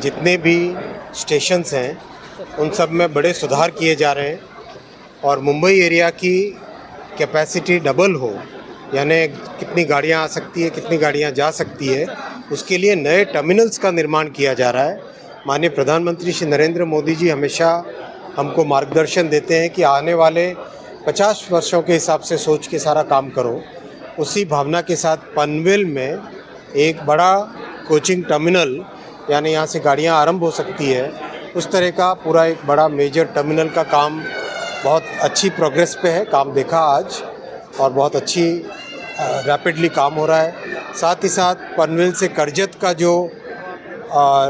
जितने भी स्टेशंस हैं, उन सब में बड़े सुधार किए जा रहे हैं। और मुंबई एरिया की कैपेसिटी डबल हो, यानी कितनी गाड़ियाँ आ सकती है, कितनी गाड़ियाँ जा सकती है, उसके लिए नए टर्मिनल्स का निर्माण किया जा रहा है। माननीय प्रधानमंत्री श्री नरेंद्र मोदी जी हमेशा हमको मार्गदर्शन देते हैं कि आने वाले 50 वर्षों के हिसाब से सोच के सारा काम करो। उसी भावना के साथ पनवेल में एक बड़ा कोचिंग टर्मिनल यानी यहाँ से गाड़ियाँ आरंभ हो सकती है। उस तरह का पूरा एक बड़ा मेजर टर्मिनल का काम बहुत अच्छी प्रोग्रेस पे है काम देखा आज और बहुत अच्छी रैपिडली काम हो रहा है। साथ ही साथ पनवेल से करजत का जो आ,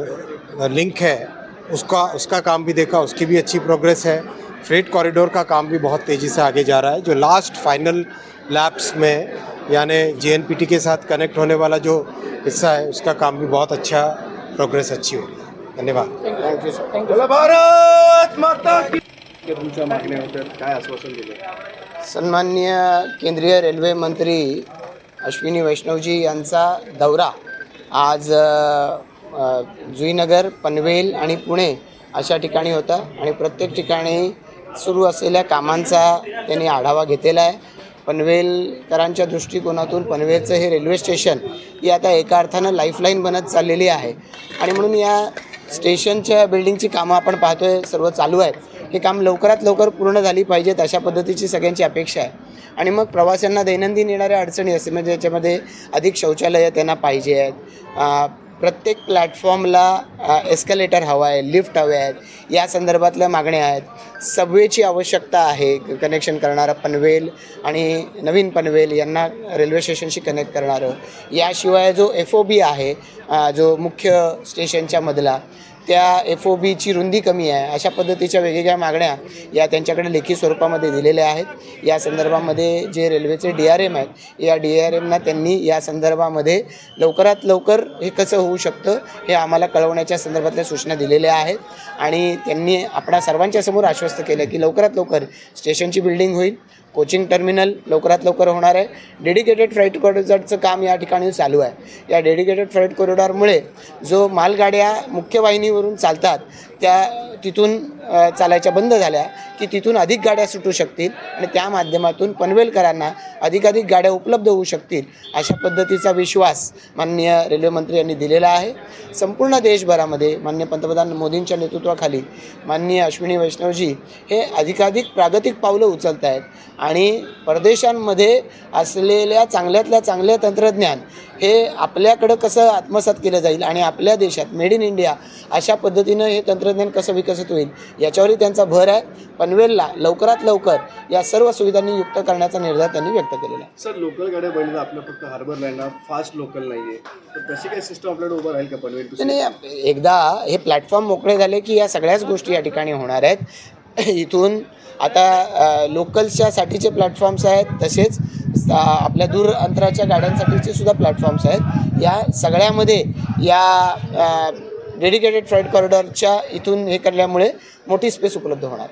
लिंक है उसका उसका काम भी देखा उसकी भी अच्छी प्रोग्रेस है। फ्रेट कॉरिडोर का काम भी बहुत तेज़ी से आगे जा रहा है जो लास्ट फाइनल लैब्स में यानी जे के साथ कनेक्ट होने वाला जो हिस्सा है उसका काम भी बहुत अच्छा प्रोग्रेस अच्छी हो रही है धन्यवाद बोला भारत माता की तुमच्या मागण्याबद्दल काय आश्वासन दिलं? सन्माननीय केंद्रीय रेल्वे मंत्री अश्विनी वैष्णवजी यांचा दौरा आज जुईनगर पनवेल आणि पुणे अशा ठिकाणी होता आणि प्रत्येक ठिकाणी सुरू असलेल्या कामांचा त्यांनी आढावा घेतलेला आहे. पनवेलकरांच्या दृष्टिकोनातून पनवेलचं हे रेल्वे स्टेशन ही आता एका अर्थानं लाईफलाईन बनत चाललेली आहे. आणि म्हणून या स्टेशनच्या बिल्डिंगची कामं आपण पाहतोय सर्व चालू आहेत. हे काम लवकरात लवकर पूर्ण झाली पाहिजेत अशा पद्धतीची सगळ्यांची अपेक्षा आहे. आणि मग प्रवाशांना दैनंदिन येणाऱ्या अडचणी असते म्हणजे ज्याच्यामध्ये अधिक शौचालयं त्यांना पाहिजे आहेत. प्रत्येक प्लॅटफॉर्मला एस्कलेटर हवा आहे लिफ्ट हवे आहेत या संदर्भातल्या मागण्या आहेत. सबवेची आवश्यकता आहे कनेक्शन करणारं पनवेल आणि नवीन पनवेल यांना रेल्वे स्टेशनशी कनेक्ट करणारं. याशिवाय जो एफ ओ बी आहे जो मुख्य स्टेशनच्या मधला त्या एफ ओ बीची रुंदी कमी आहे. अशा पद्धतीच्या वेगवेगळ्या मागण्या या त्यांच्याकडे लेखी स्वरूपामध्ये दिलेल्या आहेत. या संदर्भामध्ये जे रेल्वेचे डी आर एम आहेत या डी आर एमना त्यांनी या संदर्भामध्ये लवकरात लवकर हे कसं होऊ शकतं हे आम्हाला कळवण्याच्या संदर्भातल्या सूचना दिलेल्या आहेत. आणि त्यांनी आपणा सर्वांच्या समोर आश्वस्त केलं की लवकरात लवकर स्टेशनची बिल्डिंग होईल कोचिंग टर्मिनल लवकरात लवकर होणार आहे. डेडिकेटेड फ्लाईट कॉरिडॉरचं काम या ठिकाणी चालू आहे. या डेडिकेटेड फ्लाईट कॉरिडॉरमुळे जो मालगाड्या मुख्य वाहिनीवरून चालतात. त्या तिथून चालायच्या बंद झाल्या की तिथून अधिक गाड्या सुटू शकतील आणि त्या माध्यमातून पनवेलकरांना अधिकाधिक गाड्या उपलब्ध होऊ शकतील अशा पद्धतीचा विश्वास माननीय रेल्वेमंत्री यांनी दिलेला आहे. संपूर्ण देशभरामध्ये माननीय पंतप्रधान मोदींच्या नेतृत्वाखाली माननीय अश्विनी वैष्णवजी हे अधिकाधिक प्रागतिक पावलं उचलत आहेत आणि परदेशांमध्ये असलेल्या चांगल्यातल्या चांगलं तंत्रज्ञान हे आपल्याकडं कसं आत्मसात केलं जाईल आणि आपल्या देशात मेड इन इंडिया अशा पद्धतीनं हे तंत्रज्ञान कसं विकसित होईल. याच्यावरही त्यांचा भर आहे. पनवेलला लवकरात लवकर या सर्व सुविधांनी युक्त करण्याचा निर्धार त्यांनी व्यक्त केलेला आहे. सर लोकल गाड्या बनल्या आपल्या फक्त हार्बर लाईनला फास्ट लोकल नाही आहे तर तशी काही सिस्टम आपल्याकडे उभं राहील का पनवेल नाही एकदा हे प्लॅटफॉर्म मोकळे झाले की या सगळ्याच गोष्टी या ठिकाणी होणार आहेत. इथून आता अ, लोकल्सच्या साठीचे प्लॅटफॉर्म्स आहेत तसेच आपल्या दूर अंतराच्या गाड्यांसाठीचे सुद्धा प्लॅटफॉर्म्स आहेत. या सगळ्यामध्ये या डेडिकेटेड फ्लाईट कॉरिडॉरच्या इथून हे करल्यामुळे मोठी स्पेस उपलब्ध होणार.